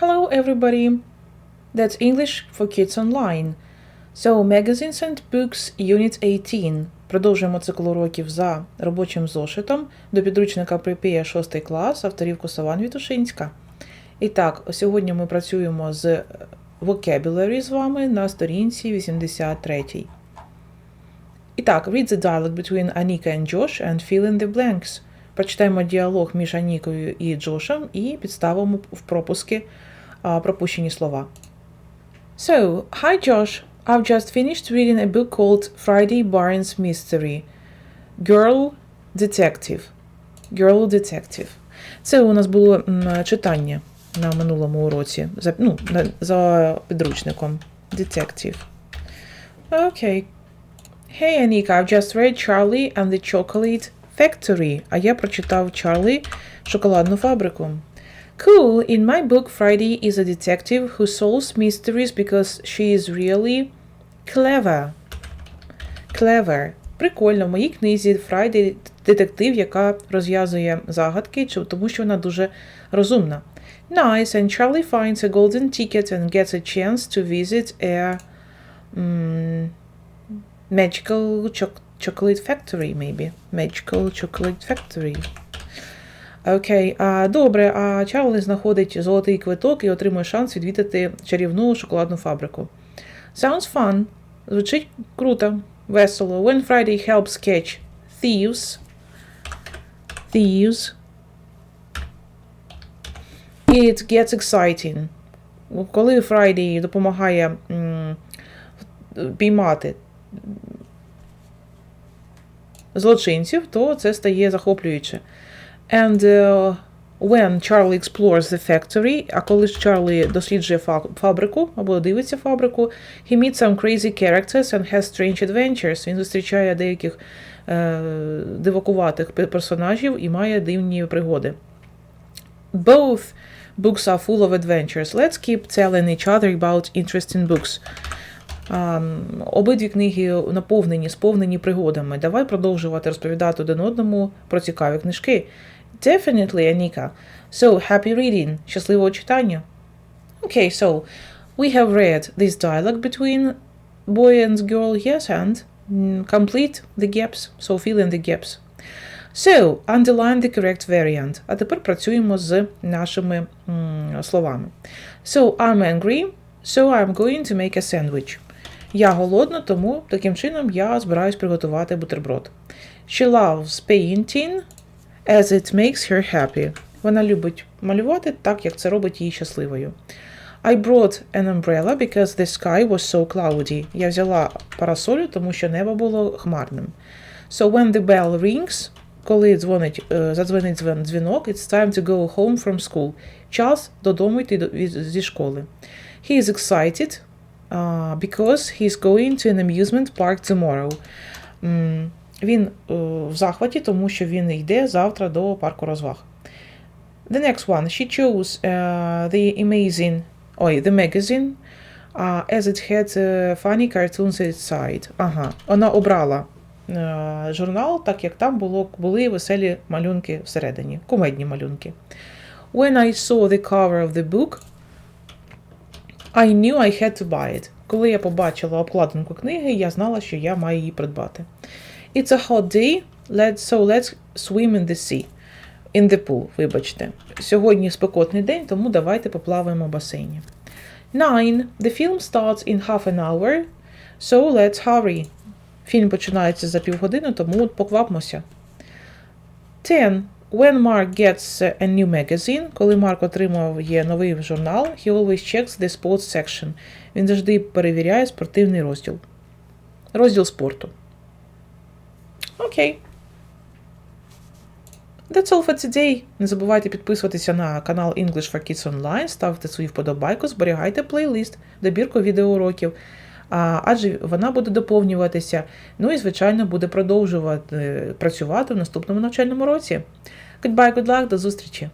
Hello, everybody. That's English for Kids Online. So, Magazines and Books, Unit 18. Продовжуємо цикл уроків за робочим зошитом до підручника Припія 6 клас, авторів Косован Вітушинська. І так, сьогодні ми працюємо з vocabulary з вами на сторінці 83. І так, read the dialogue between Anika and Josh and fill in the blanks. Прочитаємо діалог між Анікою і Джошем і підставимо в пропуски пропущені слова. So, hi Josh. I've just finished reading a book called Friday Barnes Mystery. Girl Detective. Girl Detective. Це у нас було читання на минулому уроці. За, ну, за підручником. Detective. Okay. Hey, Anika, I've just read Charlie and the Chocolate Factory. А я прочитав Чарлі шоколадну фабрику. Cool. In my book, Friday is a detective who solves mysteries because she is really clever. Clever. Прикольно. В моїй книзі Фрайді детектив, яка розв'язує загадки, тому що вона дуже розумна. Nice. And Charlie finds a golden ticket and gets a chance to visit a mm, magical chocolate factory, maybe. Magical chocolate factory. Окей, а, добре, а Чарлі знаходить золотий квиток і отримує шанс відвідати чарівну шоколадну фабрику. Sounds fun. Звучить круто, весело. When Friday helps catch thieves. Thieves. It gets exciting. Коли Friday допомагає м, піймати злочинців, то це стає захоплююче. And uh, when Charlie explores the factory, а коли ж Чарлі досліджує фабрику або дивиться фабрику, he meets some crazy characters and has strange adventures. Він зустрічає деяких е, дивакуватих персонажів і має дивні пригоди. Both books are full of adventures. Let's keep telling each other about interesting books. Um, обидві книги наповнені, сповнені пригодами. Давай продовжувати розповідати один одному про цікаві книжки. Definitely, Anika. So, happy reading. Щасливого читання. Okay, so we have read this dialogue between boy and girl, yes, and mm, complete the gaps. So, fill in the gaps. So, underline the correct variant. А тепер працюємо з нашими словами. So, I'm angry, so I'm going to make a sandwich. Я голодна, тому таким чином я збираюсь приготувати бутерброд. She loves painting as it makes her happy. Вона любить малювати так, як це робить її щасливою. I brought an umbrella because the sky was so cloudy. Я взяла парасолю, тому що небо було хмарним. So when the bell rings, коли дзвонить, е, задзвонить дзвінок, it's time to go home from school. Час додому йти зі школи. He is excited uh, because he's going to an amusement park tomorrow. М, Він е, в захваті, тому що він йде завтра до парку розваг. The next one. She chose uh, the amazing, ой, the magazine, uh, as it had uh, funny cartoons inside. Ага, вона обрала е, журнал, так як там було, були веселі малюнки всередині, кумедні малюнки. When I saw the cover of the book, I knew I had to buy it. Коли я побачила обкладинку книги, я знала, що я маю її придбати. It's a hot day, let's, so let's swim in the sea. In the pool, вибачте. Сьогодні спекотний день, тому давайте поплаваємо в басейні. Nine. The film starts in half an hour, so let's hurry. Фільм починається за півгодини, тому поквапмося. 10. When Mark gets a new magazine, коли Марк отримує новий журнал, he always checks the sports section. Він завжди перевіряє спортивний розділ. Розділ спорту. Окей. That's all for today. Не забувайте підписуватися на канал English for Kids Online, ставте свою вподобайку, зберігайте плейлист, добірку відеоуроків, адже вона буде доповнюватися. Ну і, звичайно, буде продовжувати е, працювати в наступному навчальному році. Goodbye, good luck, до зустрічі!